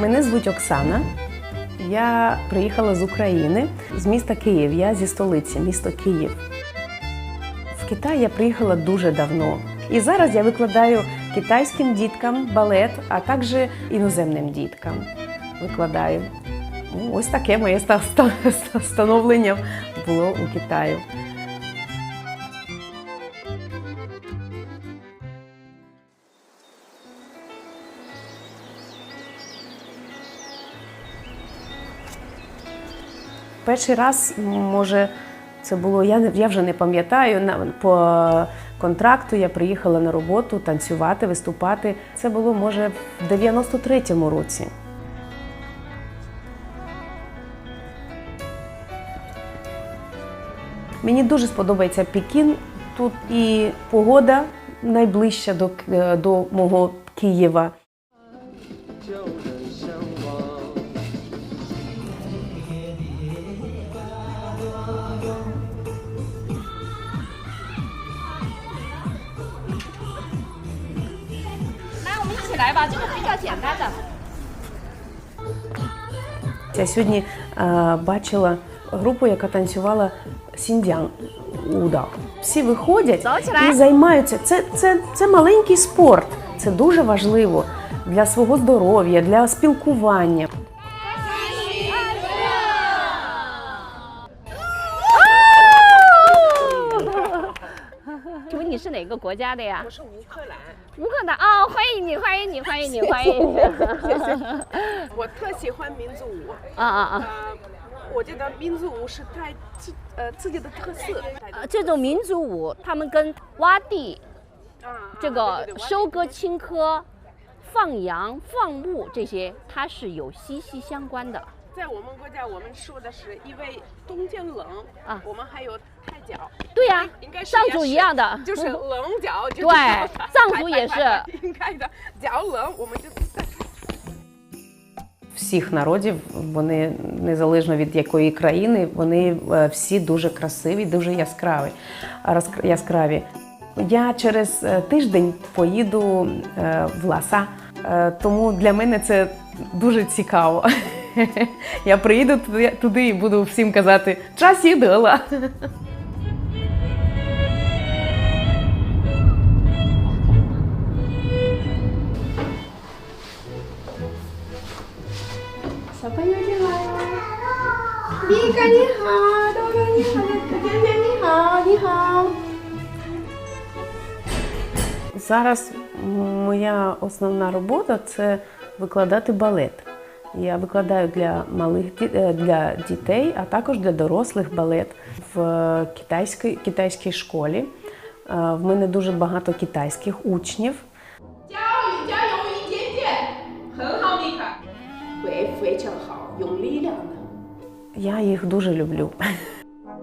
Мене звуть Оксана. Я приїхала з України, з міста Київ. Я зі столиці, місто Київ. В Китай я приїхала дуже давно. І зараз я викладаю китайським діткам балет, а також іноземним діткам. Викладаю. Ну, ось таке моє ста- ста- становлення було у Китаю. Перший раз, може, це було, я, я вже не пам'ятаю. на- По контракту я приїхала на роботу танцювати, виступати. Це було, може, в 93-му році. Мені дуже сподобається Пекін. Тут і погода найближча до, до мого Києва. 来，我们一起来吧，这个比较简单的。 Я сьогодні е, бачила групу, яка танцювала сіндян уда. Всі виходять і займаються. Це, це, це маленький спорт. Це дуже важливо для свого здоров'я, для спілкування. 是哪个国家的呀？我是乌克兰。乌克兰哦，欢迎你，欢迎你，欢迎你，欢迎你。我特喜欢民族舞，啊啊啊！呃，我觉得民族舞是带自呃自己的特色，呃这种民族舞，他们跟洼地、啊，这个收割青稞、放羊、放牧这些，它是有息息相关的。在我们国家，我们说的是因为冬天冷啊我们还有太脚，对呀、应该是藏族一样的，就是冷脚，就是对脚藏族也是拍拍拍应该的，脚冷我们就 Всіх народів, вони незалежно від якої країни, вони е, всі дуже красиві, дуже яскраві. розк- яскраві. Я через е, тиждень поїду е, в Ласа, е, тому для мене це дуже цікаво. Я приїду туди, туди і буду всім казати час їдала. 小朋友进来哦，米嘎你好，豆豆你好，甜甜你好，你好。 Зараз моя основна робота це викладати балет. Я викладаю для малих ді- е, для дітей, а також для дорослих балет в китайській, китайській школі. Е, В мене дуже багато китайських учнів. вечір Я їх дуже люблю.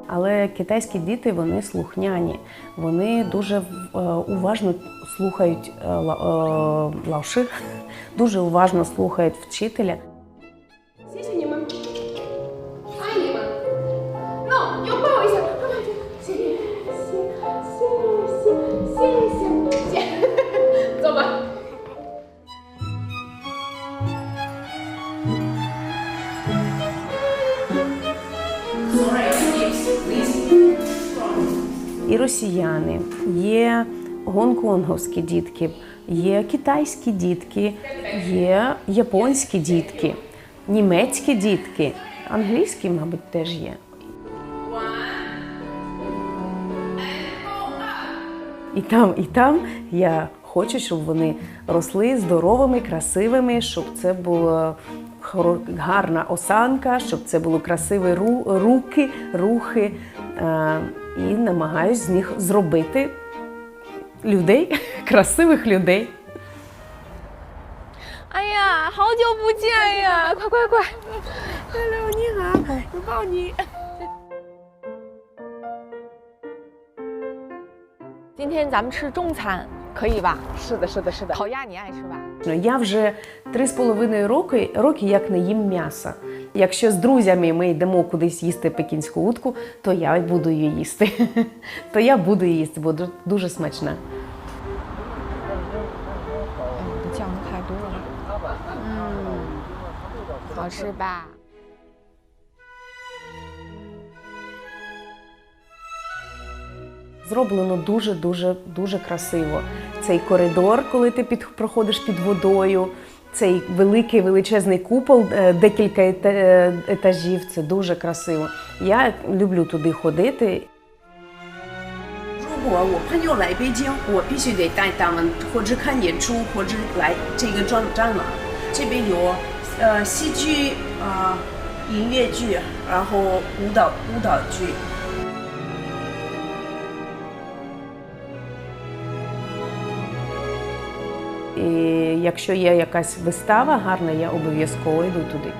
Але китайські діти вони слухняні, вони дуже уважно слухають лауши, дуже уважно слухають вчителя. І росіяни, є гонконговські дітки, є китайські дітки, є японські дітки, німецькі дітки, англійські, мабуть, теж є. І там, і там я хочу, щоб вони росли здоровими, красивими, щоб це була гарна осанка, щоб це були красиві ру- руки, рухи Е, І намагаюсь з них зробити людей, красивих людей. 哎呀，好久不见呀！快快快！ Hello，你好，拥抱你。今天咱们吃中餐，可以吧？是的，是的，是的。烤鸭你爱吃吧？ Я вже три з половиною роки, роки як не їм м'яса. Якщо з друзями ми йдемо кудись їсти пекінську утку, то я буду її їсти. То я буду її їсти, бо дуже смачна. Зроблено дуже-дуже дуже красиво. Цей коридор, коли ти під, проходиш під водою цей великий величезний купол, е, декілька ета- е, етажів. Це дуже красиво. Я люблю туди ходити. 如果我朋友来北京，我必须得带他们或者看演出，或者来这个展展览。这边有呃戏剧啊、音乐剧，然后舞蹈舞蹈剧。 І якщо є якась вистава гарна, я обов'язково йду туди.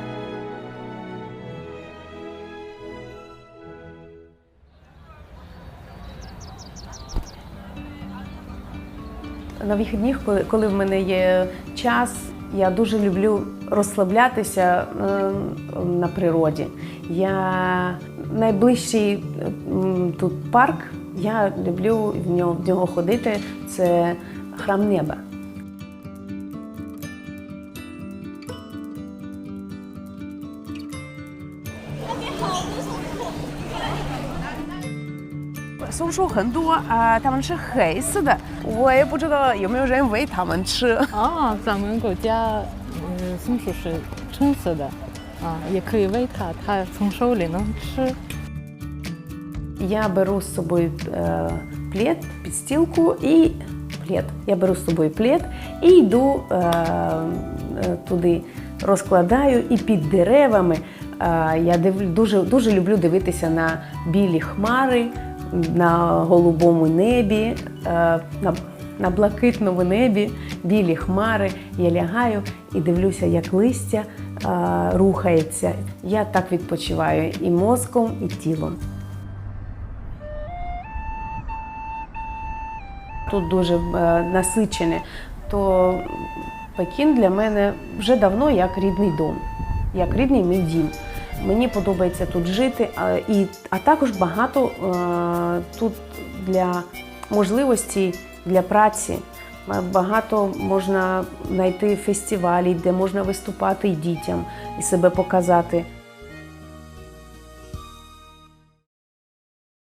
На вихідних, коли, коли в мене є час, я дуже люблю розслаблятися е, на природі. Я найближчий тут парк, я люблю в нього, в нього ходити. Це храм неба. 松树很多啊、它们是黑色的，我也不知道有没有人喂它们吃。 啊，咱们国家，呃，松鼠是橙色的，啊，也可以喂它，它从手里能吃。 Я беру з собою е, плед, підстілку і плед. Я беру з собою плед і йду е, е, туди, розкладаю і під деревами. Е, я див, дуже, дуже люблю дивитися на білі хмари, на голубому небі, е, на, на блакитному небі, білі хмари. Я лягаю і дивлюся, як листя е, рухається. Я так відпочиваю і мозком, і тілом. тут дуже е, насичене, то Пекін для мене вже давно як рідний дом, як рідний мій дім. Мені подобається тут жити, а, і, а також багато е, тут для можливості для праці. Е, Багато можна знайти фестивалів, де можна виступати і дітям і себе показати.